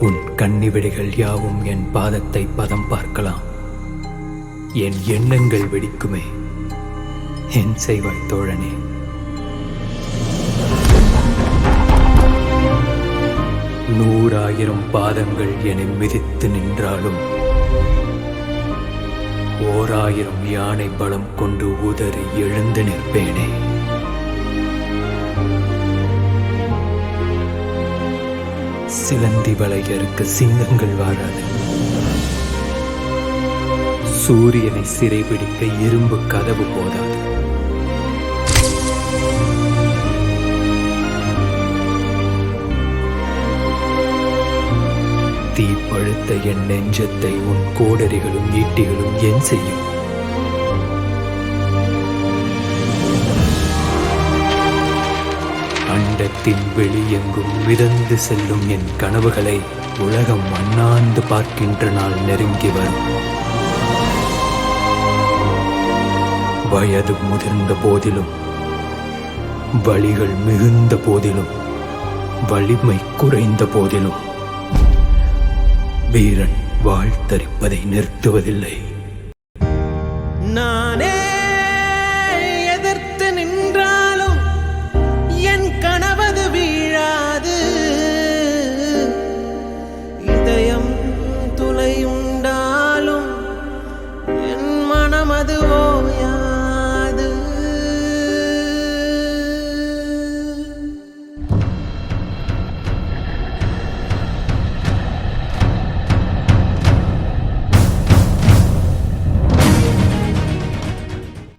உன் கண்ணிவிடைகள் யாவும் என் பாதத்தை பதம் பார்க்கலாம். என் எண்ணங்கள் வெடிக்குமே. என் செய்வாய் தோழனே. நூறாயிரம் பாதங்கள் என்னை மிதித்து நின்றாலும் ஓராயிரம் யானை பலம் கொண்டு உதறி எழுந்து நிற்பேனே. சிலந்தி வளையருக்கு சிங்கங்கள் வாழாது சூரியனை சிறைபிடிக்க இரும்பு கதவு போதாது. தீ பழுத்த என் நெஞ்சத்தை உன் கோடரிகளும் ஈட்டிகளும் என் செய்யும். இடத்தின் வெளியெங்கும் மிதந்து செல்லும் என் கனவுகளை உலகம் அண்ணாந்து பார்க்கின்ற நாள் நெருங்கி வரும். வயது முதிர்ந்த போதிலும் வழிகள் மிகுந்த போதிலும் வலிமை குறைந்த போதிலும் வீரன் வாழ்த்தரிப்பதை நிறுத்துவதில்லை.